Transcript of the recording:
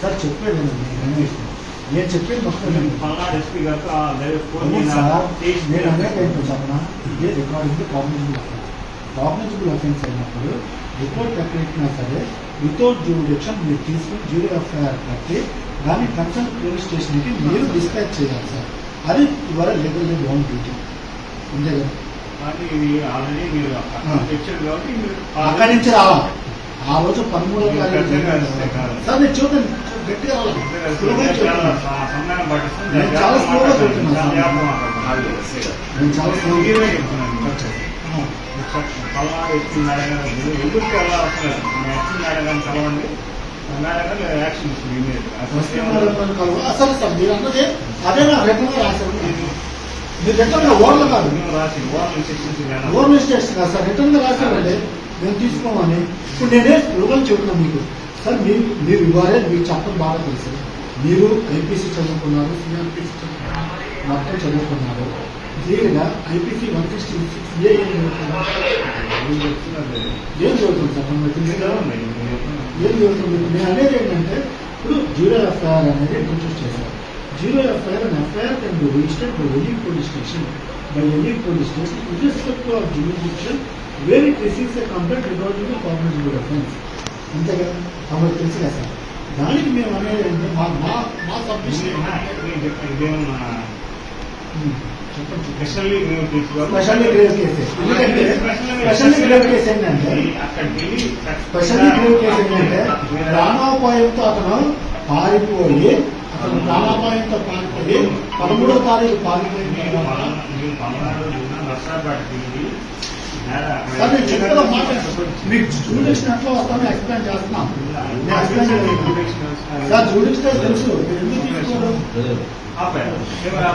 Sir చెప్పేది రమేష్ నేను చెప్పేది మొత్తం నేను అనేది ఏంటో చెప్పనా ఇదే రికార్డింగ్ కాగ్నిజిబుల్ కాగ్నిజిబుల్ అఫెన్స్ అయినప్పుడు రిపోర్ట్ ఎక్కడెక్కినా సరే వితౌట్ జ్యూరిడిక్షన్ మీరు తీసుకుని జ్యూరీ ఎఫ్ఐఆర్ కట్టి దాన్ని కన్సర్న్ పోలీస్ స్టేషన్కి మీరు డిస్పాచ్ చేయాలి సార్. అది ఇవాళ లీగల్ ఓన్ డ్యూటీ అంతే కదా? అక్కడి నుంచి రావాలి. ఆ రోజు కాదు. సార్ నేను చూడండి గట్టిగా నేను చాలా స్లోగా చెప్తున్నాను సార్. నేను చాలా మీరు అన్నది. అదే నా రిటర్న్ రాశారు. మీరు రిటర్న్ ఓవర్లో కాదు. ఓవర్ మిస్టేక్స్ కాదు. సార్ రిటర్న్గా రాశారండి మేము తీసుకోమని. ఇప్పుడు నేనే స్లోగన్ చెప్తున్నాను మీకు. సార్ మీరు మీరు ఇవ్వాలే మీకు చట్టం బాగా తెలుసు. మీరు ఐపీసీ చదువుకున్నారు సిఆర్పిసి చదువుకున్నారు మొత్తం చదువుకున్నారు. క్లియర్గా IPC one sixty six A ఏం చదువుతుంది సార్? కదా? ఏం జరుగుతుంది నేను అనేది ఏంటంటే ఇప్పుడు జీరో ఎఫ్ఐఆర్ అనేది ఇంట్రొడ్యూస్ చేశారు. zero FIR and FIR can be registered by any police station by any police station with respect of jurisdiction where it receives a complaint regarding the cognizable offence అంతే కదా కాబట్టి తెలుసు కదా sir దానికి మేము అనేది ఏంటంటే మా మా మా సబ్మిషన్ ఇదేమన్నా చెప్పండి స్పెషల్లీ మేము తీసుకోవాలి స్పెషల్లీ గ్రేవ్ కేసు ఎందుకంటే స్పెషల్లీ గ్రేవ్ కేసు ఏంటంటే అక్కడికి వెళ్ళి స్పెషల్లీ గ్రేవ్ కేసు ఏంటంటే ప్రాణాపాయంతో అతను పారిపోయి అతను ప్రాణాపాయంతో పారిపోయి పదమూడో తారీఖు పారిపోయిన మీరు తర్వాత పల్నా- మీరు పల్నాడు జిల్లా నర్సాపేటకి వెళ్ళి నేల అక్కడ సార్ నేను చెప్పేది ఒక మాట మీకు జూడిక్షన్ ఎట్లా వస్తానో ఎక్స్ప్లెయిన్ చేస్తున్నాం నేను ఎక్స్ప్లెయిన్ చేయలేదు సార్ జూడిక్షన్ తెలుసు మీరు ఎందుకు తీసుకోరు ఆపారు. కెమెరా